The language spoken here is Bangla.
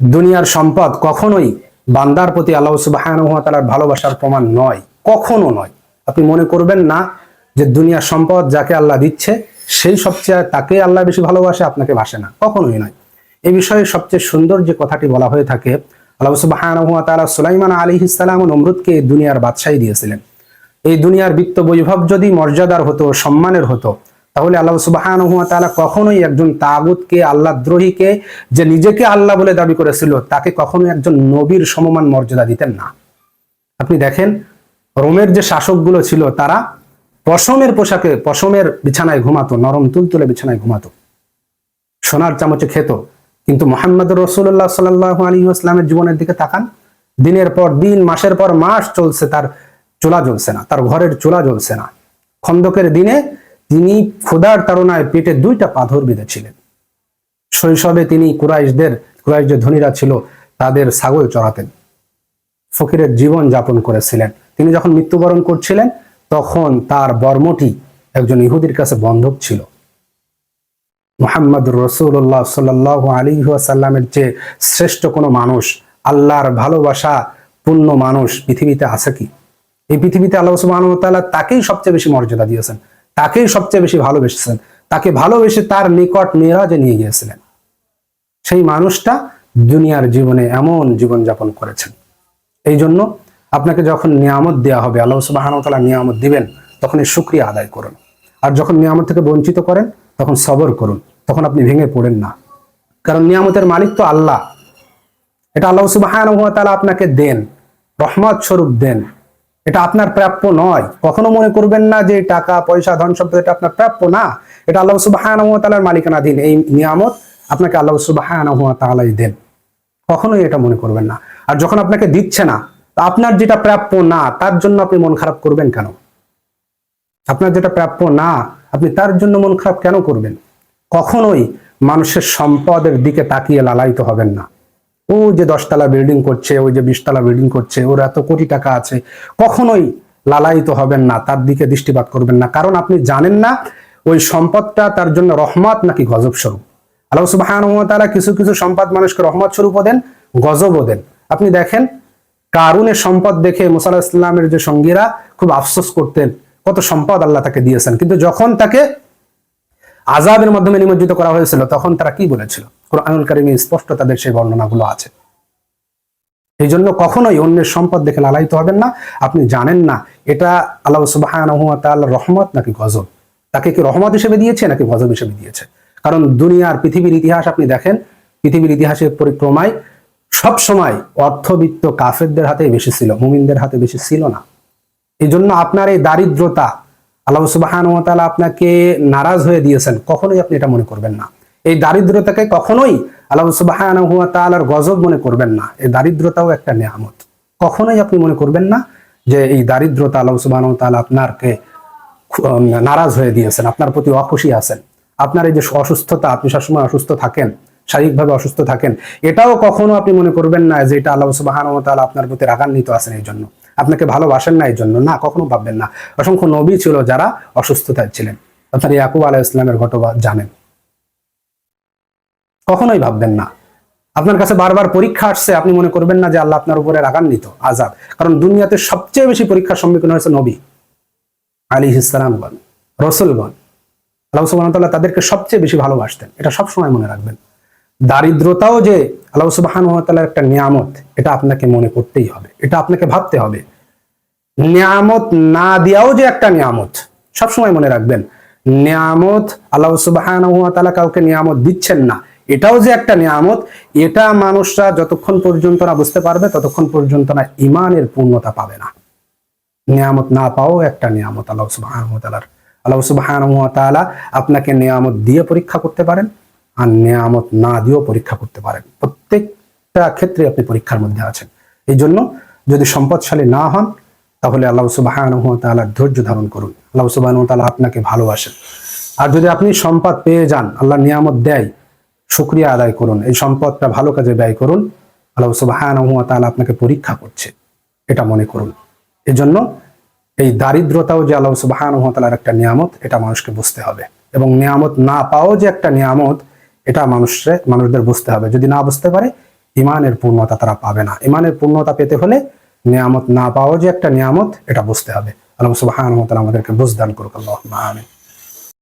দুনিয়ার সম্পদ কখনোই বান্দার প্রতি আল্লাহ সুবাহানুহ তালার ভালোবাসার প্রমাণ নয়, কখনো নয়। আপনি মনে করবেন না যে দুনিয়ার সম্পদ যাকে আল্লাহ দিচ্ছে, সেই সবচেয়ে তাকে আল্লাহ বেশি ভালোবাসে, আপনাকে ভাসে না, কখনোই নয়। এই বিষয়ে সবচেয়ে সুন্দর যে কথাটি বলা হয়ে থাকে, আল্লাহ সুবাহানুহ তালা সুলাইমান আলী ইসলাম নমরুদকে দুনিয়ার বাদশাহী দিয়েছিলেন। এই দুনিয়ার বিত্ত বৈভব যদি মর্যাদার হতো, সম্মানের হতো তাহলে আল্লাহ সুবাহান তাআলা কখনোই একজন তাগুতকে, আল্লাহ দ্রোহীকে যে নিজেকে আল্লাহ বলে দাবি করেছিল, তাকে কখনোই একজন নবীর সমমান মর্যাদা দিতেন না। আপনি দেখেন, রোমের যে শাসকগুলো ছিল, তারা পশমের পোশাকে, পশমের বিছানায় ঘুমাতো, নরম তুলতুলে বিছানায় ঘুমাতো। সোনার চামচে খেত। কিন্তু মোহাম্মদ রসুল্লাহ সাল্লাহ আলী আসলামের জীবনের দিকে তাকান, দিনের পর দিন, মাসের পর মাস চলছে, তার চুলা জ্বলছে না, তার ঘরের চুলা জ্বলছে না। খন্দকের দিনে তিনি ক্ষুধার তাড়নায় পেটে দুইটা পাথর বেঁধেছিলেন। শৈশবে তিনি কুরাইশদের কুরাইশ যে ধনীরা ছিল, তাদের ছাগল চড়াতেন। ফকিরের জীবন যাপন করেছিলেন। তিনি যখন মৃত্যুবরণ করছিলেন, তখন তার বর্মটি একজন ইহুদির কাছে বন্ধক ছিল। মোহাম্মদ রসুল্লাহ সাল্লাহ সাল্লামের যে শ্রেষ্ঠ কোনো মানুষ, আল্লাহর ভালোবাসা পূর্ণ মানুষ পৃথিবীতে আছে কি? এই পৃথিবীতে আল্লাহ সুবাহ তাকেই সবচেয়ে বেশি মর্যাদা দিয়েছেন। তাকেই সবচেয়ে বেশি ভালোবেসেছেন তাকে ভালোবেসে তার নিকট মেয়েরাজে নিয়ে গিয়েছিলেন। সেই মানুষটা দুনিয়ার জীবনে এমন জীবন যাপন করেছেন। এই জন্য আপনাকে যখন নিয়ামত দেওয়া হবে, আল্লাহ সুবাহানতালা নিয়ামত দিবেন তখন এই সুক্রিয়া আদায় করুন। আর যখন নিয়ামত থেকে বঞ্চিত করেন, তখন সবর করুন। তখন আপনি ভেঙে পড়েন না। কারণ নিয়ামতের মালিক তো আল্লাহ। এটা আল্লাহ সুবাহান আপনাকে দেন, রহমত স্বরূপ দেন। এটা আপনার প্রাপ্য নয়। কখনো মনে করবেন না যে টাকা, পয়সা, ধন সম্পদ এটা আপনার প্রাপ্য না। এটা আল্লাহ সুবাহান মালিকানাধীন। এই নিয়ামত আপনাকে আল্লাহ সুবাহান তালাই দেন। কখনোই এটা মনে করবেন না। আর যখন আপনাকে দিচ্ছে না আপনার যেটা প্রাপ্য না, তার জন্য আপনি মন খারাপ করবেন কেন? আপনার যেটা প্রাপ্য না, আপনি তার জন্য মন খারাপ কেন করবেন? কখনোই মানুষের সম্পদের দিকে তাকিয়ে লালায়িত হবেন না। ও যে দশতলা বিল্ডিং করছে, ওই যে বিশতলা বিল্ডিং করছে, ওর এত কোটি টাকা আছে, কখনোই লালায়িত হবেন না, তার দিকে দৃষ্টিপাত করবেন না। কারণ আপনি জানেন না, ওই সম্পদটা তার জন্য রহমত নাকি গজব স্বরূপ। আল্লাহ সুবাহান তারা কিছু কিছু সম্পদ মানুষকে রহমত স্বরূপও দেন, গজবও দেন। আপনি দেখেন কারুনের সম্পদ দেখে মুসাল্লাহ ইসলামের যে সঙ্গীরা খুব আফসোস করতেন, কত সম্পদ আল্লাহ তাকে দিয়েছেন। কিন্তু যখন তাকে আজাবের মাধ্যমে নিমজ্জিত করা হয়েছিল, তখন তারা কি বলেছিল? কোরআনুল কারিমে স্পষ্ট তাদের সেই বর্ণনাগুলো আছে। এই জন্য কখনোই অন্যের সম্পদ দেখে লালায়িত হবেন না। আপনি জানেন না, এটা আল্লাহ সুবাহান রহমত নাকি গজব? তাকে কি রহমত হিসেবে দিয়েছে নাকি গজব হিসেবে দিয়েছে? কারণ দুনিয়ার পৃথিবীর ইতিহাস আপনি দেখেন, পৃথিবীর ইতিহাসের পরিক্রমায় সব সময় অর্থবিত্ত কাফেরদের হাতে বেশি ছিল, মুমিনদের হাতে বেশি ছিল না। এই জন্য আপনার এই দারিদ্রতা আল্লাহ সুবাহান আপনাকে নারাজ হয়ে দিয়েছেন, কখনোই আপনি এটা মনে করবেন না। এই দারিদ্রতাকে কখনোই আল্লাহ সুবাহান তালার গজব মনে করবেন না। এই দারিদ্রতাও একটা নিয়ামত। কখনোই আপনি মনে করবেন না যে এই দারিদ্রতা আল্লাহ সুবাহ আপনারকে নারাজ হয়ে দিয়েছেন, আপনার প্রতি অখুশি আছেন। আপনার এই যে অসুস্থতা, আপনি সবসময় অসুস্থ থাকেন, শারীরিকভাবে অসুস্থ থাকেন, এটাও কখনো আপনি মনে করবেন না যে এটা আল্লাহ সুবাহান তালা আপনার প্রতি রাগান্বিত আছেন এই জন্য। আপনাকে ভালোবাসেন না এই জন্য। না, কখনো ভাববেন না। অসংখ্য নবী ছিল যারা অসুস্থতায় ছিলেন। আপনার ইয়াকুব আলাহ ইসলামের ঘটনা জানেন। কখনোই ভাববেন না। আপনার কাছে বারবার পরীক্ষা আসছে, আপনি মনে করবেন না যে আল্লাহ আপনার উপরে রাগান্বিত, আজাব। কারণ দুনিয়াতে সবচেয়ে বেশি পরীক্ষার সম্মুখীন হয়েছে নবী আলী ইসলামগণ রসুলগণ। আল্লাহ সুবাহ তাদেরকে সবচেয়ে বেশি ভালোবাসতেন, এটা সবসময় মনে রাখবেন। দারিদ্রতাও যে আল্লাহ সুবাহান একটা নিয়ামত, এটা আপনাকে মনে করতেই হবে, এটা আপনাকে ভাবতে হবে। নিয়ামত না দেওয়াও যে একটা নিয়ামত সবসময় মনে রাখবেন। নিয়ামত আল্লাহ সুবাহান কাউকে নিয়ামত দিচ্ছেন না এটাও যে একটা নিয়ামত, এটা মানুষরা যতক্ষণ পর্যন্ত না বুঝতে পারবে, ততক্ষণ পর্যন্ত না ইমানের পূর্ণতা পাবে না। নিয়ামত না পাও একটা নিয়ামত আল্লাহ সুবাহ আল্লাহ সুবাহ আপনাকে নিয়ামত দিয়ে পরীক্ষা করতে পারেন, আর নিয়ামত না দিয়েও পরীক্ষা করতে পারেন। প্রত্যেকটা ক্ষেত্রে আপনি পরীক্ষার মধ্যে আছেন। এই জন্য যদি সম্পদশালী না হন, তাহলে আল্লাহ সুবাহ ধৈর্য ধারণ করুন। আল্লাহ সুবাহ আপনাকে ভালোবাসেন। আর যদি আপনি সম্পদ পেয়ে যান, আল্লাহ নিয়ামত দেয় শুক্রিয়া আদায় করুন, এই সম্পদটা ভালো কাজে ব্যয় করুন। আল্লাহ সুবাহ আপনাকে পরীক্ষা করছে, এটা মনে করুন। এজন্য এই দারিদ্রতাও যে আল্লাহ সুবাহ একটা নিয়ামত, এটা মানুষকে বুঝতে হবে। এবং নিয়ামত না পাও যে একটা নিয়ামত, এটা মানুষের, মানুষদের বুঝতে হবে। যদি না বুঝতে পারে, ইমানের পূর্ণতা তারা পাবে না। ইমানের পূর্ণতা পেতে হলে নিয়ামত না পাওয়া যে একটা নিয়ামত, এটা বুঝতে হবে। আল্লাহ সুবহানাহু ওয়া তাআলা আমাদেরকে বুঝদান করুক। আল্লাহ আমিন।